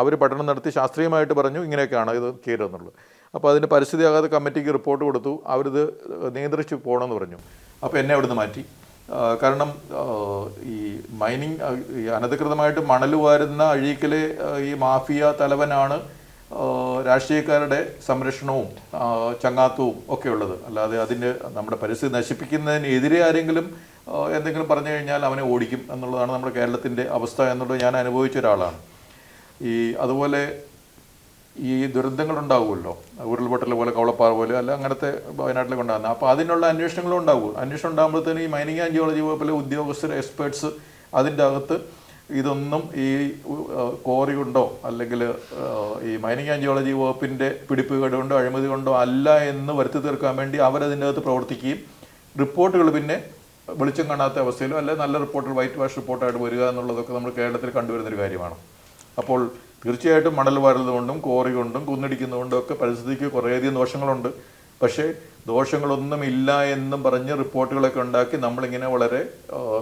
അവർ പഠനം നടത്തി ശാസ്ത്രീയമായിട്ട് പറഞ്ഞു ഇങ്ങനെയൊക്കെയാണ് ഇത് കീറുന്നുള്ളത് അപ്പോൾ അതിന്റെ പരിസ്ഥിതി ആഘാത കമ്മിറ്റിക്ക് റിപ്പോർട്ട് കൊടുത്തു. അവരിത് നിയന്ത്രിച്ച് പോകണമെന്ന് പറഞ്ഞു. അപ്പോൾ എന്നെ അവിടുന്ന് മാറ്റി. കാരണം ഈ മൈനിങ് ഈ അനധികൃതമായിട്ട് മണൽ വാരുന്ന അഴീക്കലെ ഈ മാഫിയ തലവനാണ് രാഷ്ട്രീയക്കാരുടെ സംരക്ഷണവും ചങ്ങാത്തവും ഒക്കെ ഉള്ളത്. അല്ലാതെ അതിന്റെ നമ്മുടെ പരിസ്ഥിതി നശിപ്പിക്കുന്നതിനെതിരെ ആരെങ്കിലും എന്തെങ്കിലും പറഞ്ഞു കഴിഞ്ഞാൽ അവനെ ഓടിക്കും എന്നുള്ളതാണ് നമ്മുടെ കേരളത്തിന്റെ അവസ്ഥ എന്നുള്ളത് ഞാൻ അനുഭവിച്ച ഒരാളാണ്. ഈ അതുപോലെ ഈ ദുരന്തങ്ങൾ ഉണ്ടാവുമല്ലോ ഉരുൾപൊട്ടൽ പോലെ കവളപ്പാറ പോലെ അല്ല അങ്ങനത്തെ വയനാട്ടിലൊക്കെ ഉണ്ടാകുന്നത് അപ്പോൾ അതിനുള്ള അന്വേഷണങ്ങളും ഉണ്ടാവും. അന്വേഷണം ഉണ്ടാകുമ്പോഴത്തേന് ഈ മൈനിങ് ആൻഡ് ജിയോളജി വകുപ്പിലെ ഉദ്യോഗസ്ഥർ എക്സ്പേർട്സ് അതിന്റെ അകത്ത് ഇതൊന്നും ഈ കോറി കൊണ്ടോ അല്ലെങ്കിൽ ഈ മൈനിങ് ആൻഡ് ജിയോളജി വകുപ്പിന്റെ പിടിപ്പുകേട് കൊണ്ടോ അഴിമതി കൊണ്ടോ അല്ല എന്ന് വരുത്തി തീർക്കാൻ വേണ്ടി അവരതിന്റെ അകത്ത് പ്രവർത്തിക്കുകയും റിപ്പോർട്ടുകൾ പിന്നെ വെളിച്ചം കാണാത്ത അവസ്ഥയിലോ അല്ലെ നല്ല റിപ്പോർട്ടർ വൈറ്റ് വാഷ് റിപ്പോർട്ടായിട്ട് വരിക എന്നുള്ളതൊക്കെ നമ്മൾ കേരളത്തിൽ കണ്ടുവരുന്നൊരു കാര്യമാണ്. അപ്പോൾ തീർച്ചയായിട്ടും മണൽ വാരുന്നതുകൊണ്ടും കോറി കൊണ്ടും കുന്നിടിക്കുന്നതുകൊണ്ടും ഒക്കെ പരിസ്ഥിതിക്ക് കുറേയധികം ദോഷങ്ങളുണ്ട്. പക്ഷേ ദോഷങ്ങളൊന്നും ഇല്ല എന്നും പറഞ്ഞ് റിപ്പോർട്ടുകളൊക്കെ ഉണ്ടാക്കി നമ്മളിങ്ങനെ വളരെ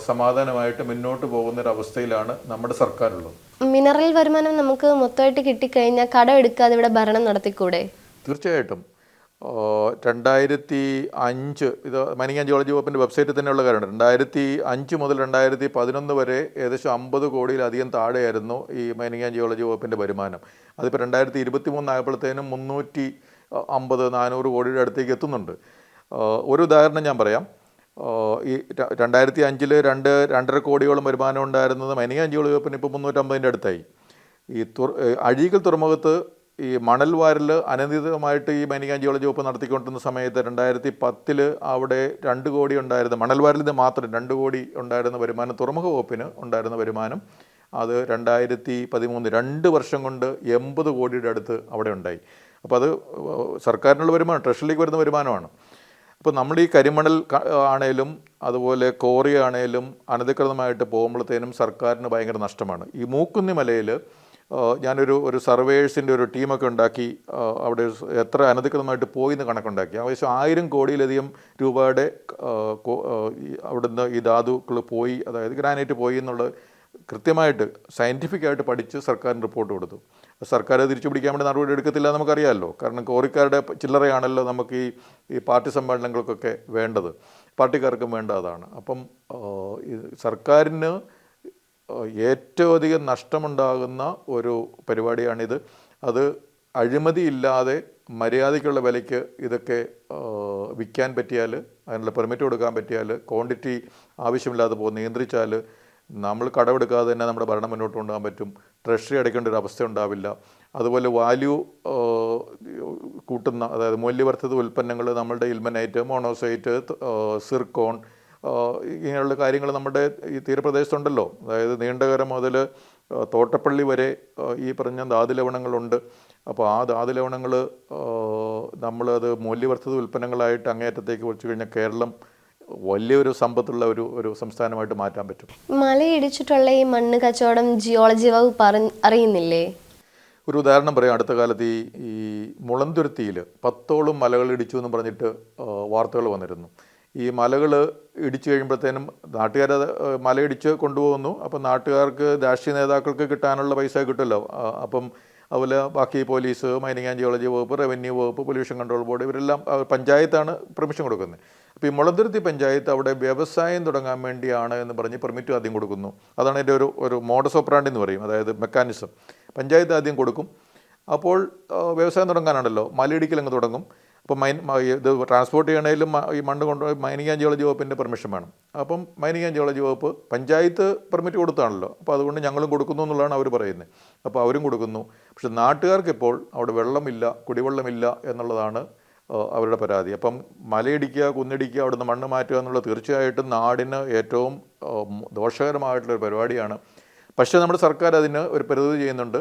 സമാധാനമായിട്ട് മുന്നോട്ട് പോകുന്ന ഒരു അവസ്ഥയിലാണ് നമ്മുടെ സർക്കാരുള്ളത്. മിനറൽ വരുമാനം നമുക്ക് മൊത്തമായിട്ട് കിട്ടിക്കഴിഞ്ഞാൽ കടം എടുക്കാതെ ഇവിടെ ഭരണം നടത്തിക്കൂടെ? തീർച്ചയായിട്ടും. രണ്ടായിരത്തി അഞ്ച് ഇത് മൈനിങ് ജിയോളജി വകുപ്പിന്റെ വെബ്സൈറ്റിൽ തന്നെയുള്ള കാര്യമാണ്. രണ്ടായിരത്തി അഞ്ച് മുതൽ രണ്ടായിരത്തി പതിനൊന്ന് വരെ ഏകദേശം അമ്പത് കോടിയിലധികം താഴെയായിരുന്നു ഈ മൈനിങ് ജിയോളജി വകുപ്പിന്റെ വരുമാനം. അതിപ്പോൾ രണ്ടായിരത്തി ഇരുപത്തി മൂന്നായപ്പോഴത്തേനും മുന്നൂറ്റി അമ്പത് നാനൂറ് കോടിയുടെ അടുത്തേക്ക് എത്തുന്നുണ്ട്. ഒരു ഉദാഹരണം ഞാൻ പറയാം. ഈ രണ്ടായിരത്തി അഞ്ചിൽ രണ്ട് രണ്ടര കോടിയോളം വരുമാനം ഉണ്ടായിരുന്നത് മൈനിങ് ജിയോളജി വകുപ്പിന് ഇപ്പോൾ മുന്നൂറ്റമ്പതിന്റെ അടുത്തായി. ഈ തുറ അഴീകൽ തുറമുഖത്ത് ഈ മണൽ വാരൽ അനധികൃതമായിട്ട് ഈ മൈനിങ് ജിയോളജി വകുപ്പ് നടത്തിക്കൊണ്ടിരുന്ന സമയത്ത് രണ്ടായിരത്തി പത്തിൽ അവിടെ രണ്ട് കോടി ഉണ്ടായിരുന്ന മണൽ വാരലിന് മാത്രം രണ്ട് കോടി ഉണ്ടായിരുന്ന വരുമാനം തുറമുഖ വകുപ്പിന് ഉണ്ടായിരുന്ന വരുമാനം അത് രണ്ടായിരത്തി പതിമൂന്ന് രണ്ട് വർഷം കൊണ്ട് എൺപത് കോടിയുടെ അടുത്ത് അവിടെ ഉണ്ടായി. അപ്പോൾ അത് സർക്കാരിനുള്ള വരുമാനം ട്രഷറിലേക്ക് വരുന്ന വരുമാനമാണ്. അപ്പോൾ നമ്മൾ ഈ കരിമണൽ ആണേലും അതുപോലെ കോറി ആണേലും അനധികൃതമായിട്ട് പോകുമ്പോഴത്തേനും സർക്കാരിന് ഭയങ്കര നഷ്ടമാണ്. ഈ മൂക്കുന്നി മലയിൽ ഞാനൊരു ഒരു സർവേഴ്സിന്റെ ഒരു ടീമൊക്കെ ഉണ്ടാക്കി അവിടെ എത്ര അനധികൃതമായിട്ട് പോയി എന്ന് കണക്കുണ്ടാക്കി. ഏകദേശം ആയിരം കോടിയിലധികം രൂപയുടെ അവിടുന്ന് ഈ ധാതുക്കൾ പോയി അതായത് ഗ്രാനൈറ്റ് പോയി എന്നുള്ള കൃത്യമായിട്ട് സയന്റിഫിക്കായിട്ട് പഠിച്ച് സർക്കാരിന് റിപ്പോർട്ട് കൊടുത്തു. സർക്കാർ തിരിച്ചു പിടിക്കാൻ വേണ്ടി നടപടി എടുക്കത്തില്ല നമുക്കറിയാമല്ലോ. കാരണം കോറിക്കാരുടെ ചില്ലറയാണല്ലോ നമുക്ക് ഈ ഈ പാർട്ടി സമ്മേളനങ്ങൾക്കൊക്കെ വേണ്ടത്. പാർട്ടിക്കാർക്കും വേണ്ട അതാണ്. അപ്പം സർക്കാരിന് ഏറ്റവും അധികം നഷ്ടമുണ്ടാകുന്ന ഒരു പരിപാടിയാണിത്. അത് അഴിമതിയില്ലാതെ മര്യാദയ്ക്കുള്ള വിലയ്ക്ക് ഇതൊക്കെ വിൽക്കാൻ പറ്റിയാൽ അതിനുള്ള പെർമിറ്റ് കൊടുക്കാൻ പറ്റിയാൽ ക്വാണ്ടിറ്റി ആവശ്യമില്ലാതെ പോകും നിയന്ത്രിച്ചാൽ നമ്മൾ കടമെടുക്കാതെ തന്നെ നമ്മുടെ ഭരണം മുന്നോട്ട് കൊണ്ടുപോകാൻ പറ്റും. ട്രഷറി അടയ്ക്കേണ്ട ഒരു അവസ്ഥ ഉണ്ടാവില്ല. അതുപോലെ വാല്യൂ കൂട്ടുന്ന അതായത് മൂല്യവർദ്ധിത ഉൽപ്പന്നങ്ങൾ നമ്മളുടെ ഇൽമനൈറ്റ് മോണോസൈറ്റ് സിർക്കോൺ ഇങ്ങനെയുള്ള കാര്യങ്ങൾ നമ്മുടെ ഈ തീരപ്രദേശത്തുണ്ടല്ലോ. അതായത് നീണ്ടകര മുതൽ തോട്ടപ്പള്ളി വരെ ഈ പറഞ്ഞ ധാതുലവണങ്ങളുണ്ട്. അപ്പോൾ ആ ധാതുലവണങ്ങൾ നമ്മളത് മൂല്യവർദ്ധിത ഉൽപ്പന്നങ്ങളായിട്ട് അങ്ങേയറ്റത്തേക്ക് വെച്ച് കഴിഞ്ഞാൽ കേരളം വലിയൊരു സമ്പത്തുള്ള ഒരു ഒരു സംസ്ഥാനമായിട്ട് മാറ്റാൻ പറ്റും. മലയിടിച്ചിട്ടുള്ള ഈ മണ്ണ് കച്ചവടം ജിയോളജി വകുപ്പ് അറി- അറിയുന്നില്ലേ? ഒരു ഉദാഹരണം പറയാം. അടുത്ത കാലത്ത് ഈ ഈ മുളന്തുരുത്തിയിൽ പത്തോളം മലകൾ ഇടിച്ചു എന്ന് പറഞ്ഞിട്ട് വാർത്തകൾ വന്നിരുന്നു. ഈ മലകൾ ഇടിച്ചു കഴിയുമ്പോഴത്തേനും നാട്ടുകാർ മല ഇടിച്ച് കൊണ്ടുപോകുന്നു. അപ്പം നാട്ടുകാർക്ക് രാഷ്ട്രീയ നേതാക്കൾക്ക് കിട്ടാനുള്ള പൈസ കിട്ടുമല്ലോ. അപ്പം അതുപോലെ ബാക്കി പോലീസ് മൈനിങ് ആൻഡ് ജിയോളജി വകുപ്പ് റവന്യൂ വകുപ്പ് പൊല്യൂഷൻ കൺട്രോൾ ബോർഡ് ഇവരെല്ലാം പഞ്ചായത്താണ് പെർമിഷൻ കൊടുക്കുന്നത്. അപ്പോൾ ഈ മുളന്തുരുത്തി പഞ്ചായത്ത് അവിടെ വ്യവസായം തുടങ്ങാൻ വേണ്ടിയാണ് എന്ന് പറഞ്ഞ് പെർമിറ്റ് ആദ്യം കൊടുക്കുന്നു. അതാണ് എന്റെ ഒരു ഒരു മോഡസ് ഓപ്പറാണ്ടി എന്ന് പറയും അതായത് മെക്കാനിസം പഞ്ചായത്ത് ആദ്യം കൊടുക്കും. അപ്പോൾ വ്യവസായം തുടങ്ങാനാണല്ലോ. മലയിടിക്കൽ അങ്ങ് തുടങ്ങും. അപ്പോൾ മൈൻ ഇത് ട്രാൻസ്പോർട്ട് ചെയ്യണേലും ഈ മണ്ണ് കൊണ്ടുപോയി മൈനിങ് ആൻഡ് ജിയോളജി വകുപ്പിന്റെ പെർമിഷൻ വേണം. അപ്പം മൈനിങ് ആൻഡ് ജിയോളജി വകുപ്പ് പഞ്ചായത്ത് പെർമിറ്റ് കൊടുത്താണല്ലോ. അപ്പോൾ അതുകൊണ്ട് ഞങ്ങളും കൊടുക്കുന്നു എന്നുള്ളതാണ് അവർ പറയുന്നത്. അപ്പോൾ അവരും കൊടുക്കുന്നു. പക്ഷെ നാട്ടുകാർക്ക് ഇപ്പോൾ അവിടെ വെള്ളമില്ല കുടിവെള്ളമില്ല എന്നുള്ളതാണ് അവരുടെ പരാതി. അപ്പം മലയിടിക്കുക കുന്നിടിക്കുക അവിടുന്ന് മണ്ണ് മാറ്റുക എന്നുള്ളത് തീർച്ചയായിട്ടും നാടിന് ഏറ്റവും ദോഷകരമായിട്ടുള്ളൊരു പരിപാടിയാണ്. പക്ഷേ നമ്മുടെ സർക്കാർ അതിന് ഒരു പരിധി ചെയ്യുന്നുണ്ട്.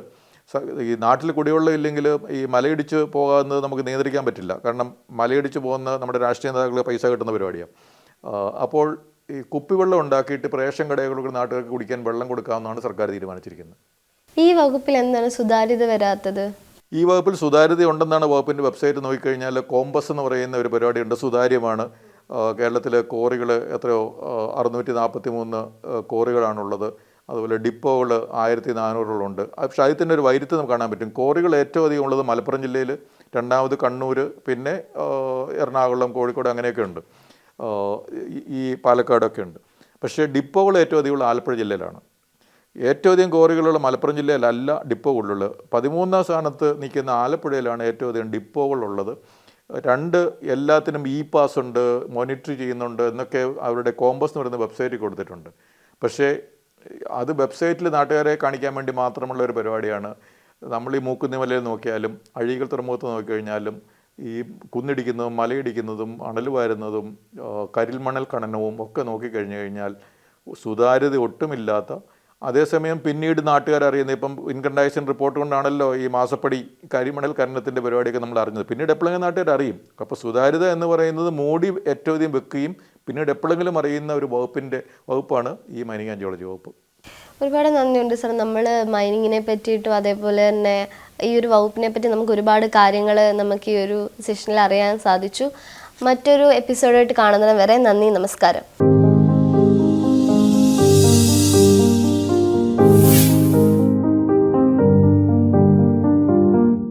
ഈ നാട്ടിൽ കുടിവെള്ളം ഇല്ലെങ്കിൽ ഈ മലയിടിച്ച് പോകാവുന്നത് നമുക്ക് നിയന്ത്രിക്കാൻ പറ്റില്ല. കാരണം മലയിടിച്ച് പോകുന്ന നമ്മുടെ രാഷ്ട്രീയ നേതാക്കൾ പൈസ കിട്ടുന്ന പരിപാടിയാണ് അപ്പോൾ ഈ കുപ്പിവെള്ളം ഉണ്ടാക്കിയിട്ട് പ്രേഷൻ കടകളിലൂടെ നാട്ടുകാർക്ക് കുടിക്കാൻ വെള്ളം കൊടുക്കാമെന്നാണ് സർക്കാർ തീരുമാനിച്ചിരിക്കുന്നത്. ഈ വകുപ്പിൽ എന്താണ് സുതാര്യത വരാത്തത്? ഈ വകുപ്പിൽ സുതാര്യത ഉണ്ടെന്നാണ് വകുപ്പിന്റെ വെബ്സൈറ്റ് നോക്കിക്കഴിഞ്ഞാൽ കോമ്പസ് എന്ന് പറയുന്ന ഒരു പരിപാടിയുണ്ട്. സുതാര്യമാണ്. ആ, കേരളത്തിലെ കോറികൾ എത്രയോ അറുന്നൂറ്റി നാൽപ്പത്തി മൂന്ന് കോറികളാണുള്ളത്. അതുപോലെ ഡിപ്പോകൾ ആയിരത്തി നാനൂറുകളുണ്ട് പക്ഷേ അതിൽ ഒരു വൈരുദ്ധ്യം നമുക്ക് കാണാൻ പറ്റും. കോറികൾ ഏറ്റവും അധികം ഉള്ളത് മലപ്പുറം ജില്ലയിൽ രണ്ടാമത് കണ്ണൂർ പിന്നെ എറണാകുളം കോഴിക്കോട് അങ്ങനെയൊക്കെ ഉണ്ട്. ഈ- ഈ പാലക്കാടൊക്കെ ഉണ്ട്. പക്ഷേ ഡിപ്പോകൾ ഏറ്റവും അധികം ഉള്ള ആലപ്പുഴ ജില്ലയിലാണ്. ഏറ്റവും അധികം കോറികളുള്ള മലപ്പുറം ജില്ലയിലല്ല ഡിപ്പോകളുള്ളത് പതിമൂന്നാം സ്ഥാനത്ത് നിൽക്കുന്ന ആലപ്പുഴയിലാണ് ഏറ്റവും അധികം ഡിപ്പോകളുള്ളത് രണ്ട് എല്ലാത്തിനും ഇ പാസ് ഉണ്ട് മോണിറ്റർ ചെയ്യുന്നുണ്ട് എന്നൊക്കെ അവരുടെ കോമ്പസ് എന്ന് പറയുന്ന വെബ്സൈറ്റിൽ കൊടുത്തിട്ടുണ്ട്. പക്ഷേ അത് വെബ്സൈറ്റിൽ നാട്ടുകാരെ കാണിക്കാൻ വേണ്ടി മാത്രമുള്ള ഒരു പരിപാടിയാണ്. നമ്മൾ ഈ മൂക്കുന്നിമലയിൽ നോക്കിയാലും അഴികൾ തുറമുഖത്ത് നോക്കിക്കഴിഞ്ഞാലും ഈ കുന്നിടിക്കുന്നതും മലയിടിക്കുന്നതും അണൽ വാരുന്നതും കരിൽമണൽ ഖനനവും ഒക്കെ നോക്കിക്കഴിഞ്ഞു കഴിഞ്ഞാൽ സുതാര്യത ഒട്ടുമില്ലാത്ത അതേസമയം പിന്നീട് നാട്ടുകാർ അറിയുന്നത് ഇപ്പം ഇൻകണ്ടാക്ഷൻ റിപ്പോർട്ട് കൊണ്ടാണല്ലോ ഈ മാസപ്പടി കരിമണൽ ഖനനത്തിന്റെ പരിപാടിയൊക്കെ നമ്മൾ അറിഞ്ഞത്. പിന്നീട് എപ്പോഴെങ്കിലും നാട്ടുകാർ അറിയും. അപ്പോൾ സുതാര്യത എന്ന് പറയുന്നത് മോഡി ഏറ്റവും അധികം വെക്കുകയും പിന്നീട് എപ്പോഴെങ്കിലും അറിയുന്ന ഒരു വകുപ്പിന്റെ വകുപ്പാണ് ഈ മൈനിങ് ജിയോളജി വകുപ്പ്. ഒരുപാട് നന്ദിയുണ്ട് സാർ. നമ്മൾ മൈനിങ്ങിനെ പറ്റിയിട്ടും അതേപോലെ തന്നെ ഈ ഒരു വകുപ്പിനെ പറ്റി നമുക്ക് ഒരുപാട് കാര്യങ്ങൾ നമുക്ക് ഈ ഒരു സെഷനിൽ അറിയാൻ സാധിച്ചു. മറ്റൊരു എപ്പിസോഡായിട്ട് കാണുന്നതിന് വരെ നന്ദി നമസ്കാരം.